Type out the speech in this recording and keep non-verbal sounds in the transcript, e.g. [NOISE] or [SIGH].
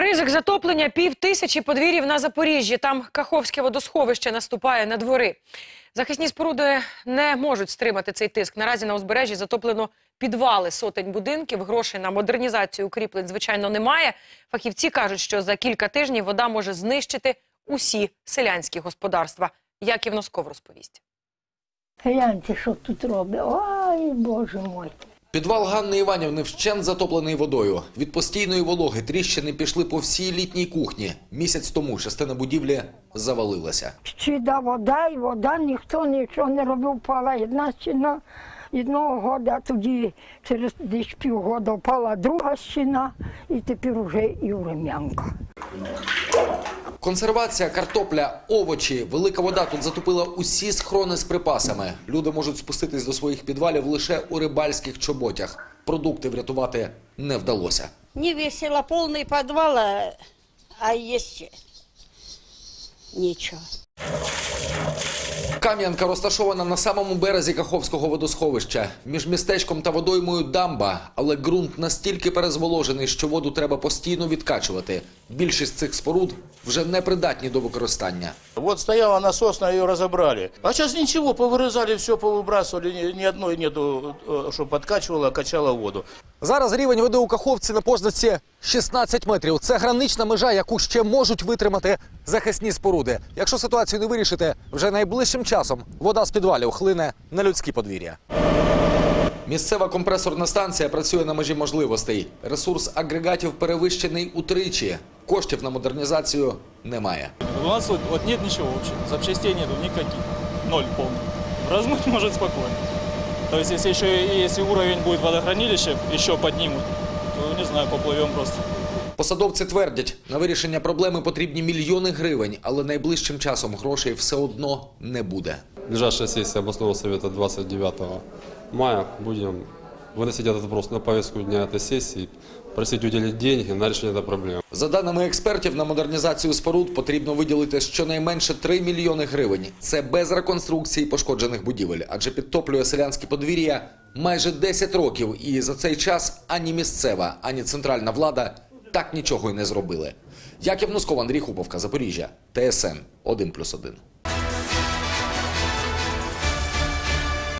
Ризик затоплення пів тисячі подвір'їв на Запоріжжі. Там Каховське водосховище наступає на двори. Захисні споруди не можуть стримати цей тиск. Наразі на узбережжі затоплено підвали сотень будинків. Грошей на модернізацію укріплень, звичайно, немає. Фахівці кажуть, що за кілька тижнів вода може знищити усі селянські господарства. Яків Носков розповість. Гляньте, що тут робить. Ой, боже мой. Підвал Ганни Іванівни вщент затоплений водою. Від постійної вологи тріщини пішли по всій літній кухні. Місяць тому частина будівлі завалилася. Сюди вода і вода, ніхто нічого не робив, впала одна стіна одного года, тоді через десь півгода впала друга стіна, і тепер вже і врем'янка. Консервація, картопля, овочі. Велика вода тут затопила усі схрони з припасами. Люди можуть спуститись до своїх підвалів лише у рибальських чоботях. Продукти врятувати не вдалося. Не весело, повний підвал, а, є ще нечего. Кам'янка розташована на самому березі Каховського водосховища. Між містечком та водоймою дамба, але ґрунт настільки перезволожений, що воду треба постійно відкачувати. Більшість цих споруд вже не придатні до використання. Вот стояла насосная, ее разобрали. А сейчас ничего, повырезали все, повыбрасывали, ни, ни одной нету, что подкачивала, качала воду. Зараз рівень води у Каховці на познаці 16 метрів. Це гранична межа, яку ще можуть витримати захисні споруди. Якщо ситуацію не вирішити, вже найближчим часом вода з підвалів хлине на людські подвір'я. Місцева компресорна станція працює на межі можливостей. Ресурс агрегатів перевищений утричі. Коштів на модернізацію немає. У нас вот нет ничего вообще, запчастей нету никаких, ноль полный. Размыть [LAUGHS] может спокойно. То есть если еще уровень будет водохранилища еще поднимут, то не знаю, поплывем просто. Посадовці твердять, на вирішення проблеми потрібні мільйони гривень, але найближчим часом грошей все одно не буде. Ближайшая сессия областного совета 29 мая. Будем выносить этот вопрос на повестку дня этой сессии, просить уделить деньги на решение этой проблемы. За даними експертів, на модернізацію споруд потрібно виділити щонайменше 3 мільйони гривень. Це без реконструкції пошкоджених будівель, адже підтоплює селянське подвір'я майже 10 років, і за цей час ані місцева, ані центральна влада так нічого й не зробили. Яків Носков, Андрій Хуповка, Запоріжжя, ТСН 1+,1.